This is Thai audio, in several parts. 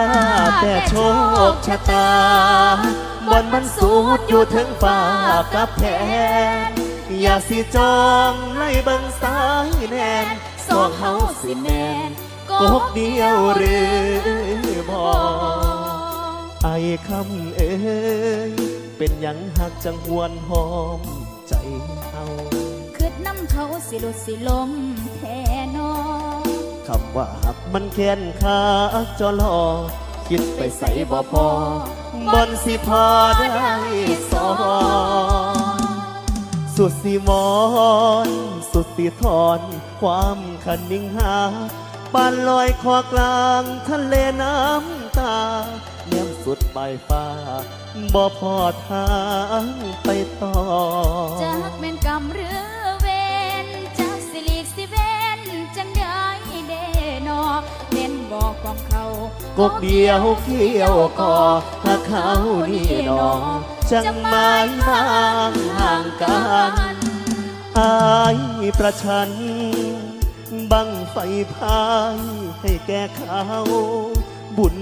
าแต่โชคชะตาบนมันสูดอยู่ถึงฟ้ากับแผนอย่าสิจองไล่บิ่งสายแนนสองเฮาสิแมนกกเดียวหรือบ่ไอ้คำเอ้ยเป็นยังหักจังหวนหอมใจเฮาคืดน้ำเขาสิหลุดสิลมแทนอ คำว่าหักมันแค้นขาจอลอคิดไปใส่บ่พอบนสิพอได้สอนสุดสิมอนสุดสิทอน ความคันนิ่งหาปานลอยคอกลางทะเลน้ำตาเนียมสุดปลายฟ้าบ่พอทางไปต่อจากแม่นกรรมหรือ น้นบอกความเขากกเดียวเกี่ยวก่อหากเขานี่ดองจังไม้นางห่างกันอายประชัน บังไฟพายให้แก่เขา บุญ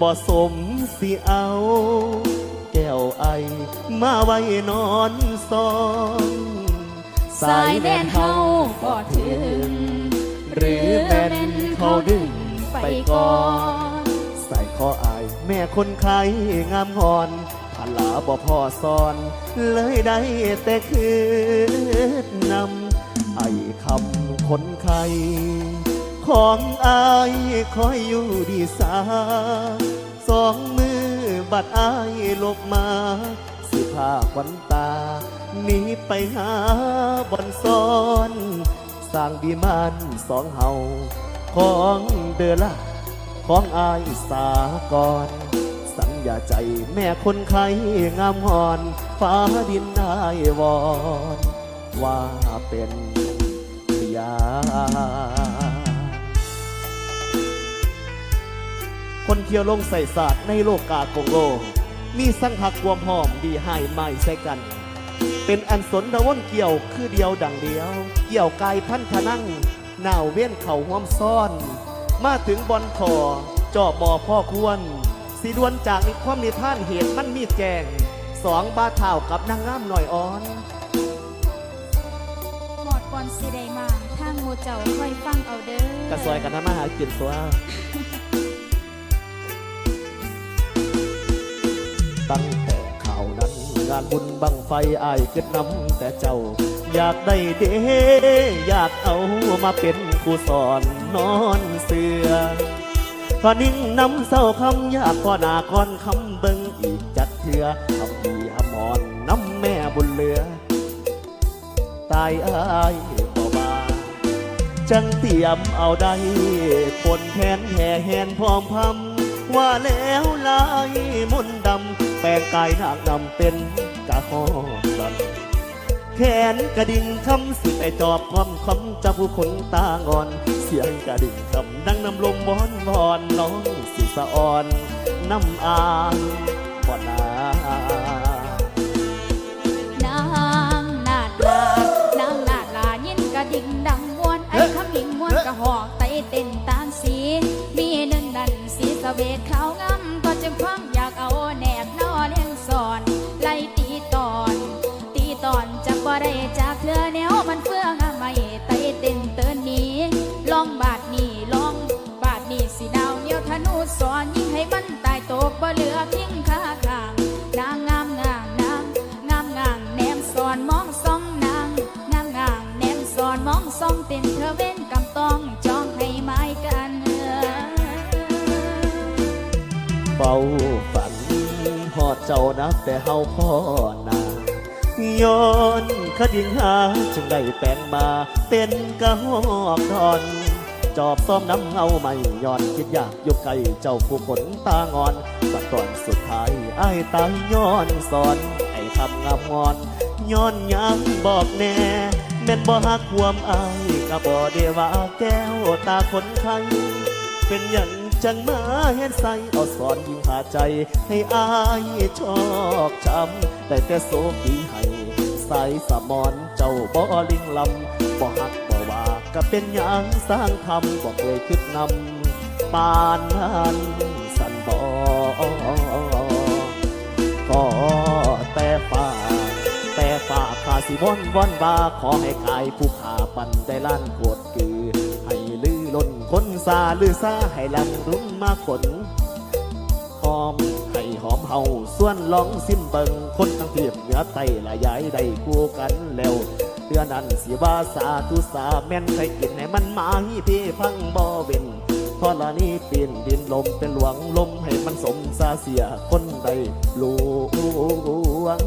บ่สมสิเอา แก้วไอมาไว้นอนซองสายแดนเฮาบ่ถึง หรือแม่น ก่อน ใส่ข้ออายแม่คนไข้งามงอนผลาบ่พ่อสอน เลยได้แต่คืนนำไอ้คำคนไข้ของอายคอยอยู่ดีสา สองมือบัดอายลบมา สิพาควันตาหนีไปหาบอนซ้อน สร้างดีมันสองเฮา ของเดอละของอายสากร สัญญาใจแม่คนไข้งามหอน ฟ้าดินนายวอน ว่าเป็นพยาคนเที่ยวลงใส่ศาสตร์ในโลกกาโกงโลมีสังหักความหอมดีให้ไม่ใส่กัน เป็นอันสนระวนเกี่ยวคือเดียวดังเดียว เกี่ยวกายพันธนัง หนาวเว้นเข่าห้อมซ่อน มาถึงบอลคอจอบบ่อพ่อควร สีดวนจากอีกความนิท่านเหตุมันมีแจงสองบาเท่ากับนางงามหน่อยอ่อนหมดก่อนสิได้มาทางงูเจ้าค่อยฟังเอาเด้อกระซอยกันทำมาหากินตัวตั้งแต่ข่าวนั้น งานบุญบังไฟอายเกิดนำแต่เจ้า อยากได้เดอยากเอามาเป็นครูสอนนอนเสือพอนิ่งน้ำเศร้าคำอยากก็นาคอนคำเบิงอีกจัดเถื่อคำดีอมอนน้ำแม่บุญเหลือ ตายอายบ่บาจังเตรียมเอาได้ปนแผนแห่แหนพร้อมพำว่าแล้วลายม งกายนางดำเป็นกะหอสันแขนกระดิ่งคำสิบไอจอบความคำจะผู้คนตางอน เสียงกระดิ่งคำดังน้ำลมบอนบอนน้องสิสะอ่อนน้ำอางบ่นานางนาดลานางนาดลายินกระดิ่งดังมวนไอ้ขมิ้นมวนกระหอกไตเต้น บ่เหลือเพียงข้าข้างนางงามงามนางงามงามแนมสอนมองสองนางงามงามแนมสอนมองสองเต้นเธอเว้นกำตองจองให้ไม้กันเออเฝ้าฝันหอดเจ้านับแต่เฮาพ่อนาย้อนคดิ่งหาจึงได้แปลงมาเป็นกระหอกทอน จอบซ้อมน้ำเงาไม่ย้อนคิดอยากอยู่ไกลเจ้าผู้ขนตางอนสักตอนสุดท้ายไอ้ตายย้อนสอนไอ้คำงามงอน ย้อนยังบอกแน่แม่นบ่ฮักความอายก็บ่ได้ว่าแก้วตาคนไข้เป็นอย่างจังมาเห็นใสเอาสอนยิงหาใจ ให้อายชอกช้ำได้แต่โศกีให้สายสมอนเจ้าบ่ลิงลำบ่หัก ก็เป็นอย่างสร้างทำบ่เคยคิดนำปานนั้นสัญบ่ก็แต่ฝ่าแต่ฝ่าขาสิวอนวอนว่าขอให้กายผู้ขาปันได้ล้านโกดคือ ให้ลือล้นคนซาลือซาให้ลังรุ้งมาขนหอมให้หอมเฮาส่วนลองซิมเบิงคนทั้งเทียบเหนือไตละยายได้คู่กันแล้ว เดือนนั้นสิว่าสาธุสาแม่นใครกินให้มันมาฮีพี่พังบ่เว้นทอละนี้ปีนดินลมเป็นหลวงลมให้มันสมซาเสียคนใดหลวง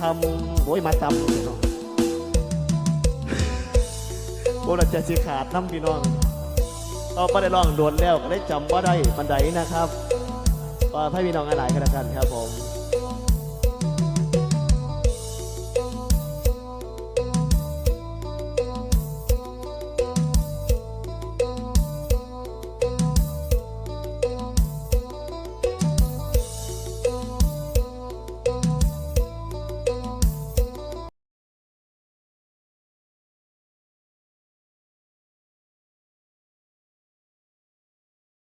ทำโอ้ยมาทำพี่น้องโบราจะสิขาดน้ำพี่น้องเอาไปได้ลองโดนแล้วก็ได้จำว่าได้บันไดนะครับก็ให้พี่น้องอะไรกันแล้วกันครับผม